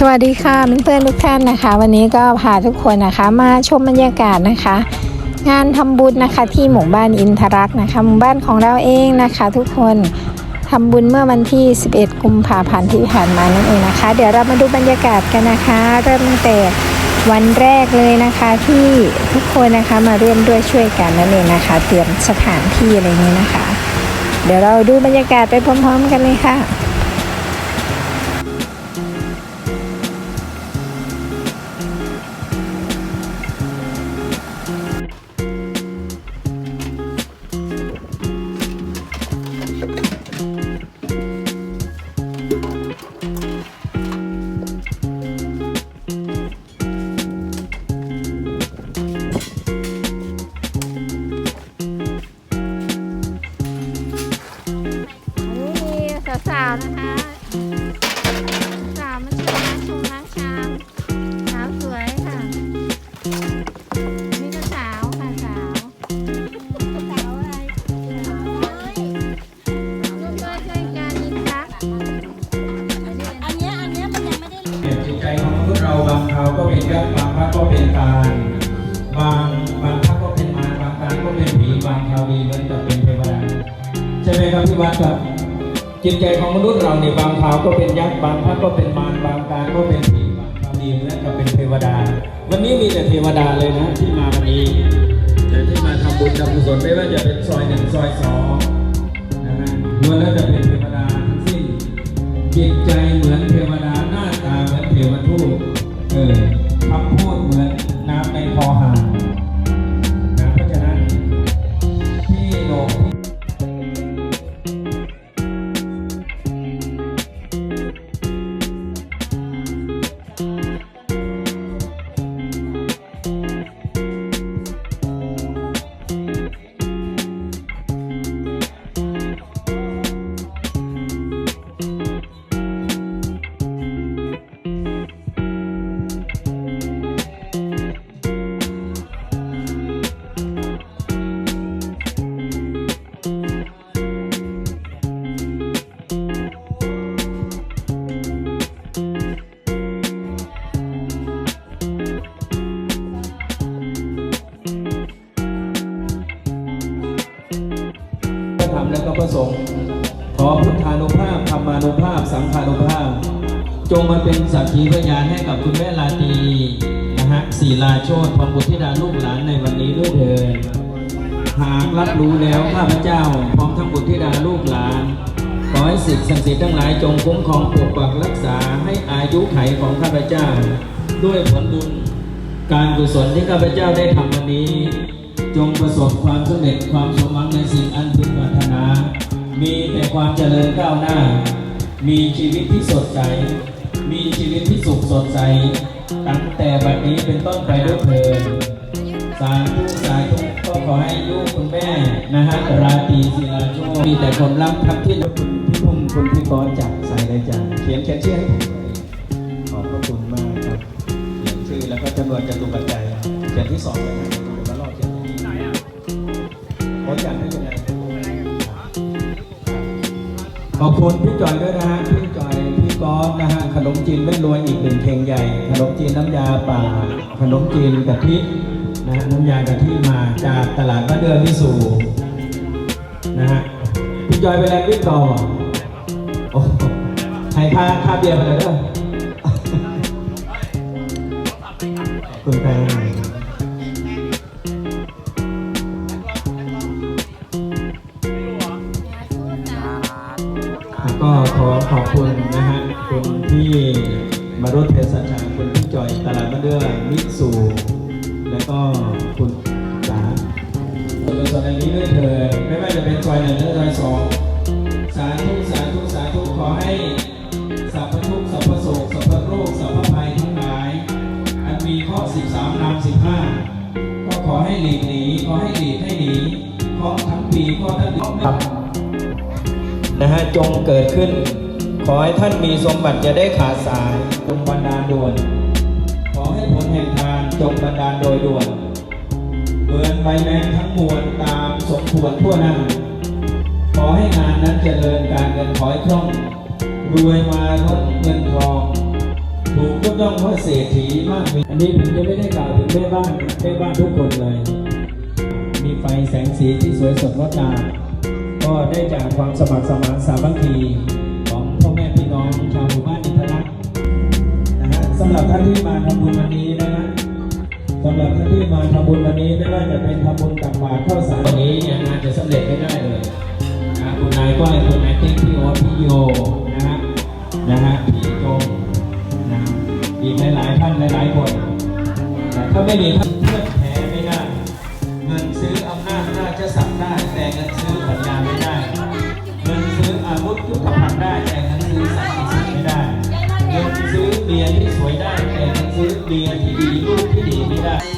สวัสดีค่ะเพื่อนๆทุกท่านนะคะ วันนี้ก็พาทุกคนนะคะ มาชมบรรยากาศนะคะ งานทำบุญนะคะที่หมู่บ้านอินทรักษ์นะคะหมู่บ้านของเราเองนะคะ ทุกคนทำบุญเมื่อวันที่ 11 กุมภาพันธ์ที่ผ่านมานั่นเองนะคะ เดี๋ยวเรามาดูบรรยากาศกันนะคะ เริ่มตั้งแต่วันแรกเลยนะคะที่ทุกคนนะคะมาร่วมด้วยช่วยกันนั่นเองนะคะ เตรียมสถานที่อะไรนี้นะคะ เดี๋ยวเราดูบรรยากาศไปพร้อม ๆ กันเลยค่ะ วัดครับจิตใจของมนุษย์เราเนี่ยบางคราวก็เป็นยักษ์บางครั้งก็เป็นมารบางครั้งก็เป็นผีบางคราวดีเหมือนจะเป็นเทวดา วันนี้มีแต่เทวดาเลยนะที่มาวันนี้แต่ที่มาทำบุญทำกุศลไม่ว่าจะเป็นซอยหนึ่งซอยสองนะฮะล้วนแล้วจะเป็นเทวดาทั้งสิ้นจิตใจเหมือนเทวดาหน้าตาเหมือนเทวทูตเออคำพูดเหมือนน้ำในคอหา ระสงฆ์ขอพุทธานุภาพธรรมานุภาพ สังฆานุภาพ จงมาเป็นสักขีพยานให้กับคุณแม่ลาตีนะฮะศีลาโชตพรหมบุตรธิดาลูกหลานในวันนี้ด้วยเถิดหากรับรู้แล้วข้าพเจ้า พร้อมทั้งบุตรธิดาลูกหลาน ขอให้สิ่งศักดิ์สิทธิ์ทั้งหลายจงคุ้มครองปกปักรักษาให้อายุไขของข้าพเจ้า ด้วยผลบุญการกุศลที่ข้าพเจ้าได้ทำวันนี้ จงประสบความสำเร็จความสมหวังในสิ่งอันพึงปรารถนา มีแต่ความเจริญก้าวหน้า มีชีวิตที่สดใส มีชีวิตที่สุขสดใส ตั้งแต่บัดนี้เป็นต้นไปด้วยเถิดสาธุสาธุก็ขอให้ลูกคุณแม่นะฮะราตรีศิลาโชคมีแต่คนรักทั้งที่คุณพี่พุ่มคุณพี่กรจากใส่เลยจ้ะเขียนเขียนชื่อให้ผมขอบพระคุณมากครับเขียนชื่อแล้วก็จำนวนจตุปัจจัยเขียนที่สองเลยนะ ขอจัดให้เป็นไรขอบคุณพี่จอยด้วยนะฮะพี่จอยพี่กอฟนะฮะขนมจีนเล่นรวยอีกหนึ่งเพลงใหญ่ ขนมจีนน้ำยาป่า ขนมจีนกะทินะฮะน้ำยากะทิมาจากตลาดบ้านเดือนมิสูนะฮะพี่จอยไปแลนด์วิ่งต่อโอ้โหให้ค่าค่าเบียร์ไปเลยเด้อคุณแพง ก็ขอขอบคุณนะฮะคุณที่มารถเทศชาคุณพี่จอยตลาดมะเดื่อมิสูแล้วก็คุณจ๋าส่วนส่วนอันนี้ด้วยเถิดไม่ว่าจะเป็นซอยหนึ่งหรือซอยสองสาธุสาธุสาธุขอให้สัพพทุกสัพพโศกสัพพโรคสัพพภัยทั้งหลายอันมีข้อ 13นาม15ก็ขอให้หลีกหนีขอให้หลีกให้หนีขอทั้งปีขอทั้งเดือ นะฮะจงเกิดขึ้น ขอให้ท่านมีสมบัติจะได้ขาดสายจงบันดาลด่วน ขอให้ผลแห่งทานจงบันดาลโดยด่วนเหมือนใบแมงทั้งมวลตามสมควรทั่วหน้าขอให้งานนั้นเจริญการเงินขอให้คล่อง รวยมาล้นเงินทองถูกย่องว่าเศรษฐีมากมีอันนี้ผมจะไม่ได้กล่าวถึงแม่บ้านแม่บ้านทุกคนเลย มีไฟแสงสีที่สวยสดงดงาม ก็ได้จากความสมัครสมานสามัคคีของพ่อแม่พี่น้องชาวหมู่บ้านอินทรักษ์นะฮะสำหรับท่านที่มาทำบุญวันนี้นะฮะสำหรับท่านที่มาทำบุญวันนี้ไม่ว่าจะเป็นทำบุญตักบาตรข้าวสารนนี้เนี่ยงานจะสำเร็จไม่ได้เลยนะคุณนายก้อยคุณนายติ๊กพี่โอพี่โยนะฮะนะฮะพี่โจงนะอีกหลายๆท่านหลายๆคนแต่ถ้าไม่มีท่านเพื่อน ซื้ออาวุธยุทธภัณฑ์ได้ แต่เงินซื้อสันติสุขไม่ได้เงินซื้อเบียร์ที่สวยได้ แต่เงินซื้อเบียร์ที่ดีลูกที่ดีไม่ได้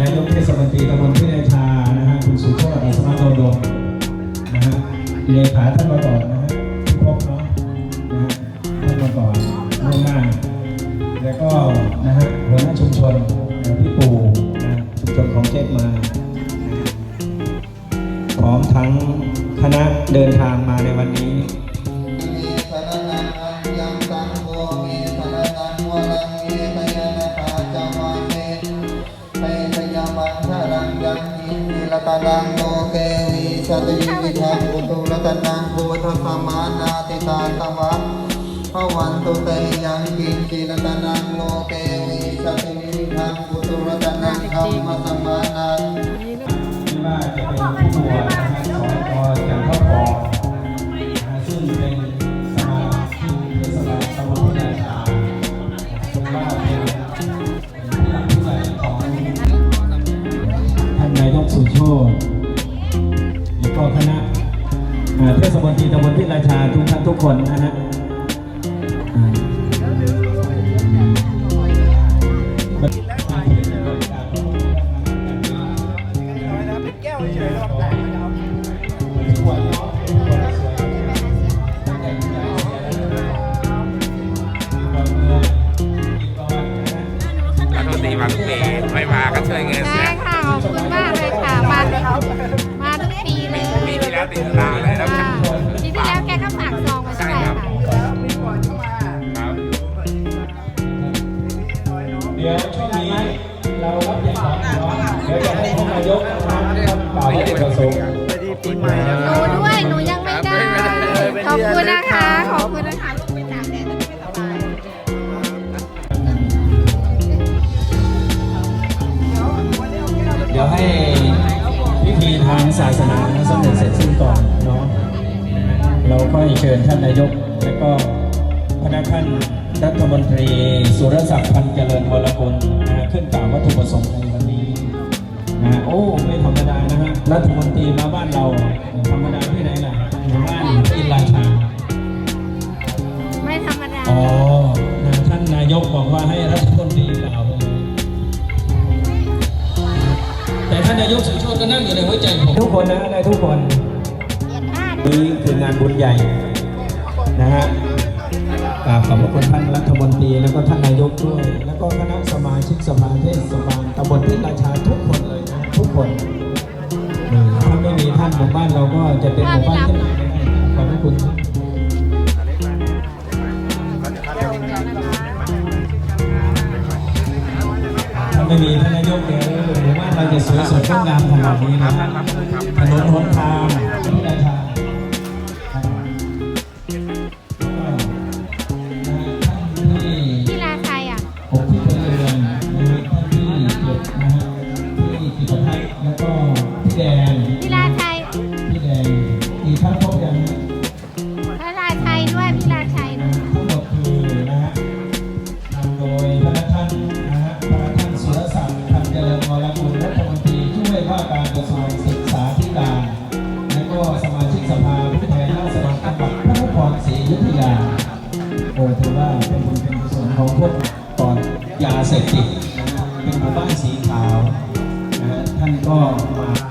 นายกเทศมนตรีตำบลพิเนชานะฮะคุณสุโชติอัศมาโดดมนะฮะเลขาท่านมาก่อนนะฮะพบเนาะนะฮะท่านมาก่อนล่วงหน้าแล้วก็นะฮะหัวหน้าชุมชนพี่ปูนะชุมชนของเจ๊กมาพร้อมทั้งคณะเดินทางมาในวันนี้ ตุลตนังพุทธสมานาติตาตวังพวันตุเตยังกินจิลตนังโลเกวิชติวิทังกุตุลตนังธรรมสม อ่าเทศมนตรีตำบลพิราชาทุกท่านทุกคนนะฮะอ่ารัฐมนตรีมาทุกปีไม่มาก็ช่วยเงินเสีได้ยค่ะ ขอบคุณมากเลยค่ะ มา มาทุกปีเลย ปีที่แล้วติดตามเลย กล่าวให้เด็กประสงค์หนูด้วยหนูยังไม่ได้ ขอบคุณนะคะ ขอบคุณนะคะลูกไปตากแดดไม่สบายเดี๋ยวให้พิธีทางศาสนาสำเร็จเสร็จสิ้นก่อนเนาะเราก็เชิญท่านนายก และก็พนักท่านรัฐมนตรีสุรศักดิ์พันธ์เจริญวรกุลนะขึ้นกล่าววัตถุประสงค์ในวันนี้นะโอ้ ไม่ธรรมดานะ รัฐมนตรีมาบ้านเราธรรมดาที่ไหนล่ะอยู่บ้านอินราชาไม่ธรรมดาอ๋อนะท่านนายกบอกว่าให้รัฐมนตรีกล่าวไปเลยแต่ท่านนายกสุโชติก็นั่งอยู่ในหัวใจผมทุกคนนะในทุกคนนี่คืองานบุญใหญ่นะฮะกราบขอบพระคุณท่านรัฐมนตรีแล้วก็ท่านนายกด้วย แล้วก็คณะสมาชิกสภาเทศบาลตำบลพิราชาทุกคนเลยนะทุกคนอืม ถ้าไม่มีท่านหมู่บ้านเราก็จะเป็นหมู่บ้านจำหน่ไม่ขอบคุณคถ้าไม่มีท่านนายกเดี๋ยวหมู่บ้านเราจะสวยสดงดงามขนาดนี้นะถนนหนทาง นะครับเป็นหมู่บ้านสีขาวนะฮะท่านก็มา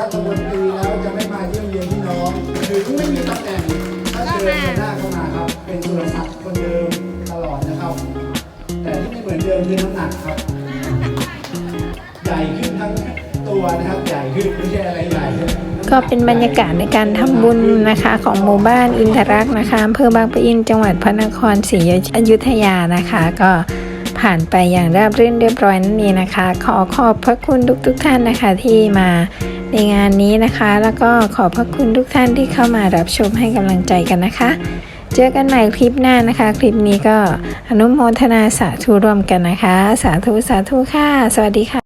รัฐมนตรีแล้วจะไม่มาเยี่ยมเยียนพี่น้องหรือไม่มีตำแหน่งถ้าเชิญเดินหน้าเข้ามาครับ เป็นสุรศักดิ์คนเดิมตลอดนะครับ แต่ที่ไม่เหมือนเดิมคือน้ำหนักครับ ใหญ่ขึ้นทั้งตัวนะครับใหญ่ขึ้นไม่ใช่อะไรใหญ่เลยก็เป็นบรรยากาศในการทำบุญนะคะของหมู่บ้านอินทรักษ์นะคะอำเภอบางปะอินจังหวัดพระนครศรีอยุธยานะคะ ก็ผ่านไปอย่างราบรื่นเรียบร้อยนั่นเองนะคะ ขอขอบพระคุณทุกทุกท่านนะคะที่มา ในงานนี้นะคะ แล้วก็ขอบพระคุณทุกท่านที่เข้ามารับชมให้กำลังใจกันนะคะ เจอกันใหม่คลิปหน้านะคะ คลิปนี้ก็อนุโมทนาสาธุร่วมกันนะคะ สาธุสาธุค่ะ สวัสดีค่ะ